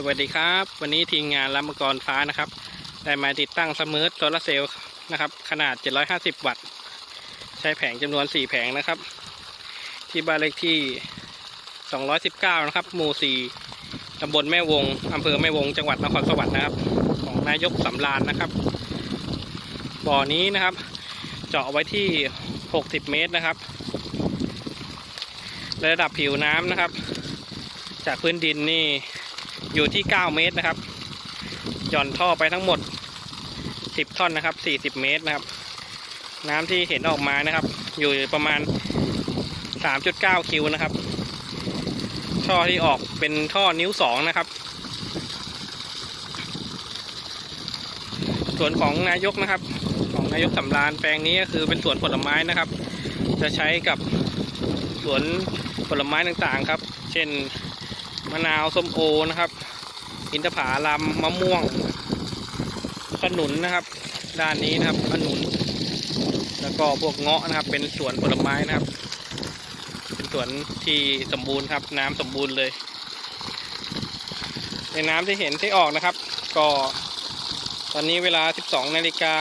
สวัสดีครับ วันนี้ทีมงานรับมังกรฟ้านะครับ ได้มาติดตั้งสมูทโซลาร์เซลล์นะครับ ขนาด 750 วัตต์ ใช้แผงจำนวน 4 แผงนะครับ ที่บ้านเลขที่ 219 นะครับ หมู่ 4ตำบลแม่วงอำเภอแม่วง จังหวัดนครสวรรค์นะครับ ของนายกสำราญนะครับ บ่อนี้นะครับ เจาะไว้ที่ 60 เมตรนะครับ ระดับผิวน้ำนะครับ จากพื้นดินนี่ อยู่ที่ 9 เมตรนะครับ หย่อนท่อไปทั้งหมด 10 ท่อนนะครับ 40 เมตรนะครับ น้ำที่เห็นออกมานะครับ อยู่ประมาณ 3.9 คิวนะครับ ท่อที่ออกเป็นท่อนิ้ว 2 นะครับ ส่วนของนายกนะครับ ของนายกสำราญแปลงนี้ก็คือเป็นสวนผลไม้นะครับ จะใช้กับสวนผลไม้ต่างๆครับ เช่นมะนาวส้มโอนะครับ อินทผลัมมะม่วง ขนุนนะครับ ด้านนี้นะครับขนุน แล้วก็พวกเงาะนะครับ เป็นสวนผลไม้นะครับ เป็นสวนที่สมบูรณ์ครับ น้ำสมบูรณ์เลย ในน้ำที่เห็นที่ออกนะครับ ก็ตอนนี้เวลา 12นาฬิกา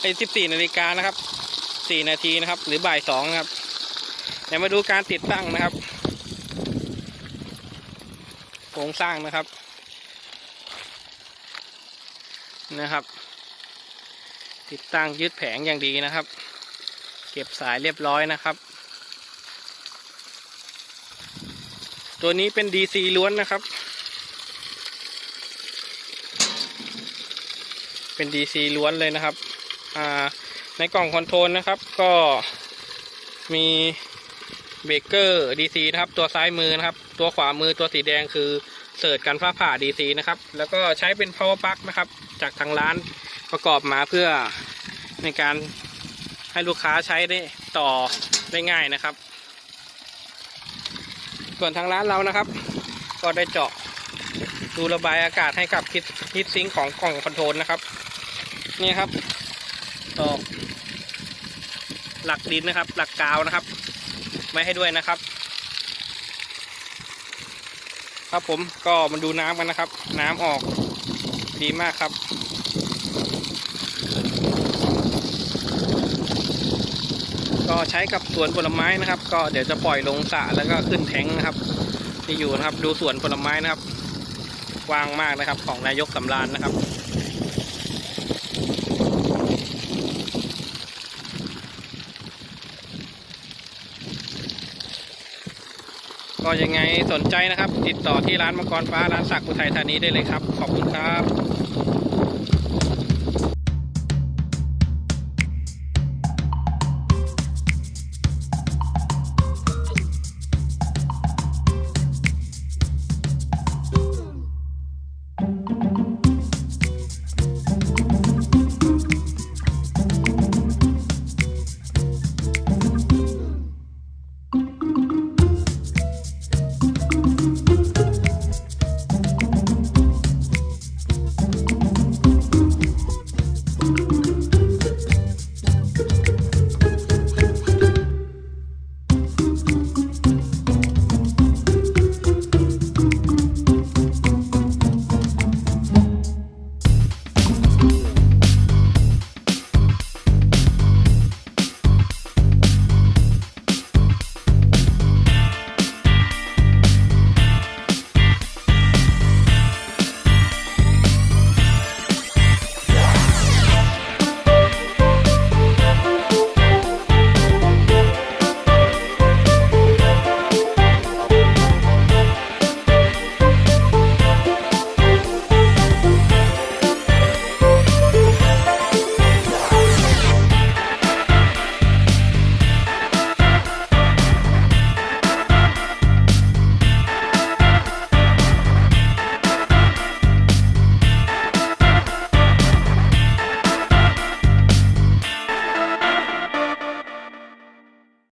ไอ้14นาฬิกานะครับ 4 นาทีนะครับ หรือบ่าย2นะครับเดี๋ยวมาดูการติดตั้งนะครับโครงสร้างนะครับ นะครับ ติดตั้งยึดแผงอย่างดีนะครับ เก็บสายเรียบร้อยนะครับ ตัวนี้เป็น DC ล้วนนะครับ เป็น DC ล้วนเลยนะครับในกล่องคอนโทรลนะครับ ก็มีเบรกเกอร์ DC นะครับ ตัวซ้ายมือนะครับ ตัวขวามือตัวสีแดงคือ เสิร์ชกันฟ้าผ่า DC นะครับ แล้วก็ใช้เป็น power plug นะครับ จากทางร้านประกอบมาเพื่อในการให้ลูกค้าใช้ได้ต่อได้ง่ายนะครับ ส่วนทางร้านเรานะครับ ก็ได้เจาะรูระบายอากาศให้กับฮิตฮิตซิงของกล่องคอนโทรลนะครับ นี่ครับตอกหลักดินนะครับ หลักกาวนะครับ ไว้ให้ด้วยนะครับ ครับผมก็มาดูน้ำกันนะครับ น้ำออกดีมากครับก็ใช้กับสวนผลไม้นะครับ ก็เดี๋ยวจะปล่อยลงสระแล้วก็ขึ้นแทงนะครับ ที่อยู่นะครับ ดูสวนผลไม้นะครับกว้างมากนะครับ ของนายกสำรานนะครับ ก็ยังไงสนใจนะครับ ติดต่อที่ร้านมังกรฟ้าร้านสักอุทัยธานีได้เลยครับ ขอบคุณครับ